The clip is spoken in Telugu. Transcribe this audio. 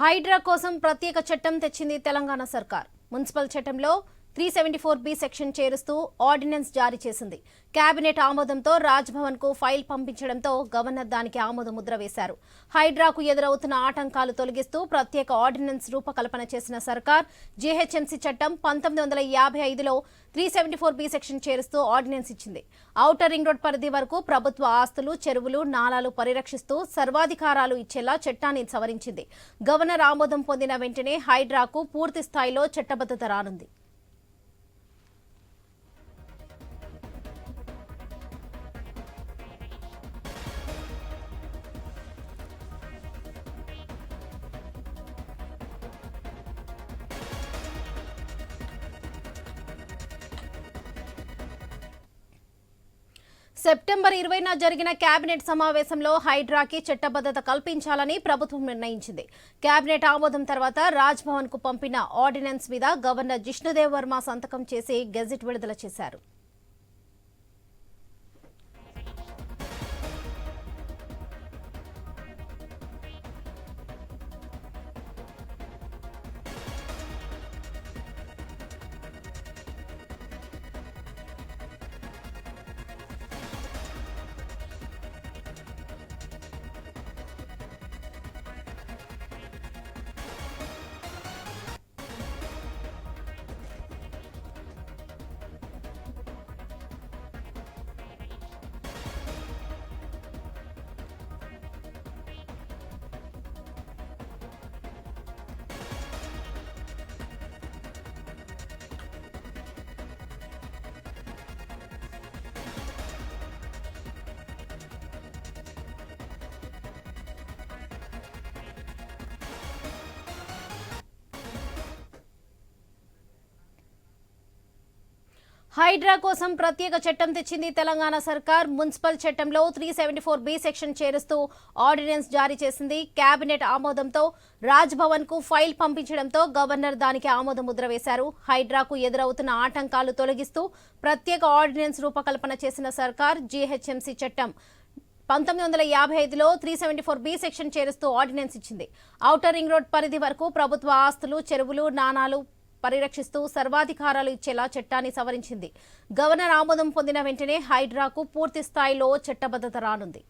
హైడ్రా కోసం ప్రత్యేక చట్టం తెచ్చింది తెలంగాణ సర్కార్. మున్సిపల్ చట్టంలో three seventy four B section చేరుస్తూ ordinance జారీ చేసింది. కేబినెట్ ఆమోదంతో రాజ్భవన్కు ఫైల్ పంపించడంతో గవర్నర్ దానికి ఆమోద ముద్ర వేశారు. హైడ్రాకు ఎదురవుతున్న ఆటంకాలు తొలగిస్తూ ప్రత్యేక ఆర్డినెన్స్ రూపకల్పన చేసిన సర్కార్ జీహెచ్ఎంసీ చట్టం పంతొమ్మిది వందల యాభై ఐదులో three seventy four B section చేరుస్తూ ordinance ఇచ్చింది. ఔటర్ రింగ్ రోడ్ పరిధి వరకు ప్రభుత్వ ఆస్తులు చెరువులు నాలాలు పరిరక్షిస్తూ సర్వాధికారాలు ఇచ్చేలా చట్టాన్ని సవరించింది. గవర్నర్ ఆమోదం పొందిన వెంటనే హైడ్రాకు పూర్తి స్థాయిలో చట్టబద్ధత రానుంది. సెప్టెంబర్ ఇరవైన జరిగిన కేబినెట్ సమావేశంలో హైడ్రాకి చట్టబద్ధత కల్పించాలని ప్రభుత్వం నిర్ణయించింది. కేబినెట్ ఆమోదం తర్వాత రాజ్భవన్కు పంపిన ఆర్డినెన్స్ మీద గవర్నర్ జిష్ణుదేవ్ వర్మ సంతకం చేసి గెజిట్ విడుదల చేశారు. హైడ్రా కోసం ప్రత్యేక చట్టం తెచ్చింది తెలంగాణ సర్కార్. మున్సిపల్ చట్టంలో three seventy four B section చేరుస్తూ ordinance జారీ చేసింది. కేబినెట్ ఆమోదంతో రాజ్భవన్కు ఫైల్ పంపించడంతో గవర్నర్ దానికి ఆమోద ముద్ర వేశారు. హైడ్రాకు ఎదురవుతున్న ఆటంకాలు తొలగిస్తూ ప్రత్యేక ఆర్డినెన్స్ రూపకల్పన చేసిన సర్కార్ జీహెచ్ఎంసీ చట్టం. పంతొమ్మిది వందల యాభై ఐదులో three seventy four B section చేరుస్తూ ordinance ఇచ్చింది. ఔటర్ రింగ్ రోడ్ పరిధి వరకు ప్రభుత్వ ఆస్తులు చెరువులు నాణాలు పరిరక్షిస్తూ సర్వాధికారాలు ఇచ్చేలా చట్టాన్ని సవరించింది. గవర్నర్ ఆమోదం పొందిన వెంటనే హైడ్రాకు పూర్తి స్థాయిలో చట్టబద్ధత రానుంది.